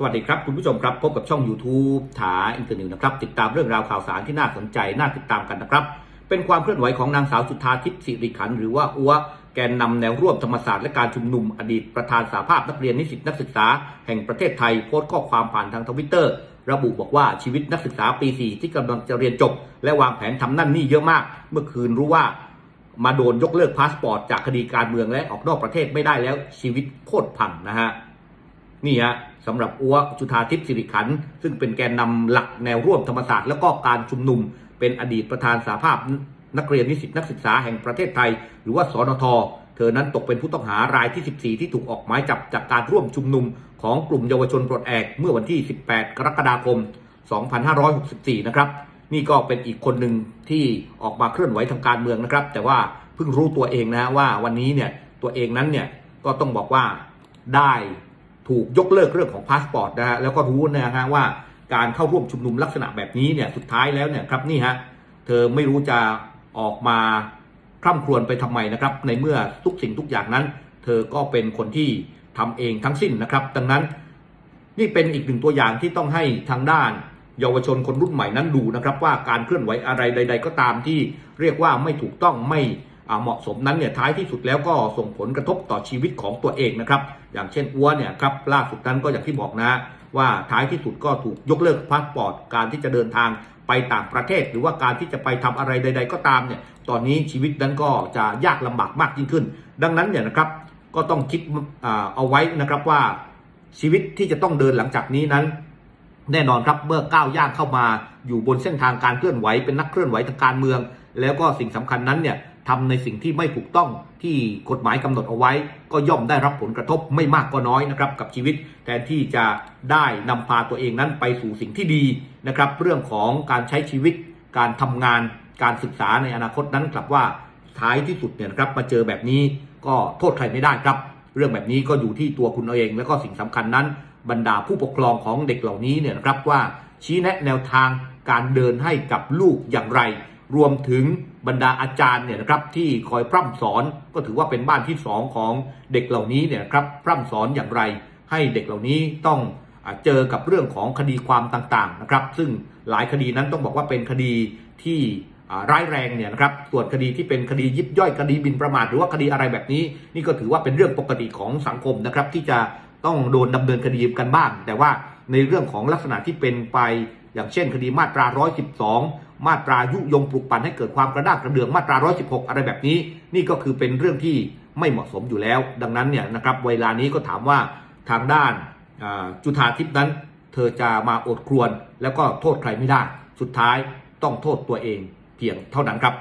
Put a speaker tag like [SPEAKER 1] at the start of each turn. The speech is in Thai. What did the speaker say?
[SPEAKER 1] สวัสดีครับ คุณผู้ชมครับ พบกับช่อง YouTube ถาอินเตอร์นิวนะครับ ติดตามเรื่องราวข่าวสารที่น่าสนใจ น่าติดตามกันนะครับ เป็นความเคลื่อนไหวของนางสาวจุธาทิพย์สิริขัน หรือว่าอัวแกนนำแนวร่วมธรรมศาสตร์และการชุมนุมอดีตประธานสาภาพนักเรียนนิสิตนักศึกษา แห่งประเทศไทยโพสต์ข้อความผ่านทางทวิตเตอร์ระบุบอกว่าชีวิตนักศึกษาปี 4 ที่กำลังจะเรียนจบ และวางแผนทำนั่นนี่เยอะมาก เมื่อคืนรู้ว่ามาโดนยกเลิกพาสปอร์ตจากคดีการเมืองและออกนอกประเทศไม่ได้แล้วชีวิตโคตรพังนะฮะ นี่ฮะสำหรับอัวจุธาทิพย์สิริขันธ์ซึ่งเป็นแกนนำหลักแนวร่วมธรรมศาสตร์แล้วก็การชุมนุม เป็นอดีตประธานสาภาพนักเรียนนิสิตนักศึกษาแห่งประเทศไทย หรือว่าสนทเธอนั้นตกเป็นผู้ต้องหารายที่ 14 ที่ถูกออกหมายจับจากการร่วมชุมนุมของกลุ่มเยาวชนปลดแอกเมื่อวันที่ 18 กรกฎาคม 2564 นะครับนี่ก็เป็นอีกคนหนึ่งที่ออกมาเคลื่อนไหวทางการเมืองนะครับ แต่ว่าเพิ่งรู้ตัวเองนะว่าวันนี้เนี่ยตัวเองนั้นเนี่ยก็ต้องบอกว่าได้ ถูกยกเลิกเรื่องของพาสปอร์ตนะฮะแล้วก็รู้นะฮะว่าการเข้าร่วมชุมนุมลักษณะแบบนี้เนี่ยสุดท้ายแล้วเนี่ยครับนี่ฮะเธอไม่รู้จะออกมาคร่ำครวญไปทำไมนะครับ ในเมื่อทุกสิ่งทุกอย่างนั้น เธอก็เป็นคนที่ทำเองทั้งสิ้นนะครับ ดังนั้นนี่เป็นอีกหนึ่งตัวอย่างที่ต้องให้ทางด้าน เยาวชนคนรุ่นใหม่นั้นดูนะครับ ว่าการเคลื่อนไหวอะไรใด ๆ ก็ตามที่เรียกว่าไม่ถูกต้องไม่ เหมาะสมนั้นเนี่ยท้ายที่สุดแล้วก็ส่งผลกระทบต่อชีวิตของตัวเองนะครับ อย่างเช่นอ้วนเนี่ยครับล่าสุดนั้นก็อย่างที่บอกนะว่าท้ายที่สุดก็ถูกยกเลิกพาสปอร์ตการที่จะเดินทางไปต่างประเทศ หรือว่าการที่จะไปทำอะไรใด ๆ ก็ตามเนี่ยตอนนี้ชีวิตนั้นก็จะยากลำบากมากยิ่งขึ้น ดังนั้นเนี่ยนะครับก็ต้องคิดเอาไว้นะครับว่าชีวิตที่จะต้องเดินหลังจากนี้นั้น แน่นอนครับเมื่อก้าวย่างเข้ามาอยู่บนเส้นทางการเคลื่อนไหวเป็นนักเคลื่อนไหวทางการเมือง แล้วก็สิ่งสำคัญนั้นเนี่ย ทำในสิ่งที่ไม่ถูกต้องที่กฎหมายกำหนดเอาไว้ ก็ย่อมได้รับผลกระทบไม่มากก็น้อยนะครับกับชีวิตแทนที่จะได้นำพาตัวเองนั้นไปสู่สิ่งที่ดีนะครับเรื่องของการใช้ชีวิต การทำงานการศึกษาในอนาคตนั้นกลับว่าท้ายที่สุดเนี่ยนะครับมาเจอแบบนี้ก็โทษใครไม่ได้ครับ เรื่องแบบนี้ก็อยู่ที่ตัวคุณเอง แล้วก็สิ่งสำคัญนั้น บรรดาผู้ปกครองของเด็กเหล่านี้เนี่ยนะครับว่าชี้แนะแนวทางการเดินให้กับลูกอย่างไร รวมถึงบรรดาอาจารย์เนี่ยนะครับที่คอยพร่ำสอนก็ถือว่าเป็นบ้านที่สองของเด็กเหล่านี้เนี่ยครับพร่ำสอนอย่างไร ให้เด็กเหล่านี้ต้องอเจอกับเรื่องของคดีความต่างๆนะครับ ซึ่งหลายคดีนั้นต้องบอกว่าเป็นคดีที่ร้ายแรงเนี่ยนะครับส่วนคดีที่เป็นคดียิบย่อยคดีบินประมาทหรือว่าคดีอะไรแบบนี้ นี่ก็ถือว่าเป็นเรื่องปกติของสังคมนะครับ ที่จะต้องโดนดำเนินคดีกันบ้าง แต่ว่าในเรื่องของลักษณะที่เป็นไปอย่างเช่น คดีมาตรา 112 มาตรายุยงปลุกปั่นให้เกิดความกระด้างกระเดืองมาตรา 116 อะไรแบบนี้ นี่ก็คือเป็นเรื่องที่ไม่เหมาะสมอยู่แล้ว ดังนั้นเนี่ยนะครับเวลานี้ก็ถามว่าทางด้านจุธาทิพย์นั้น เธอจะมาอดครวน แล้วก็โทษใครไม่ได้ สุดท้ายต้องโทษตัวเองเพียงเท่านั้นครับ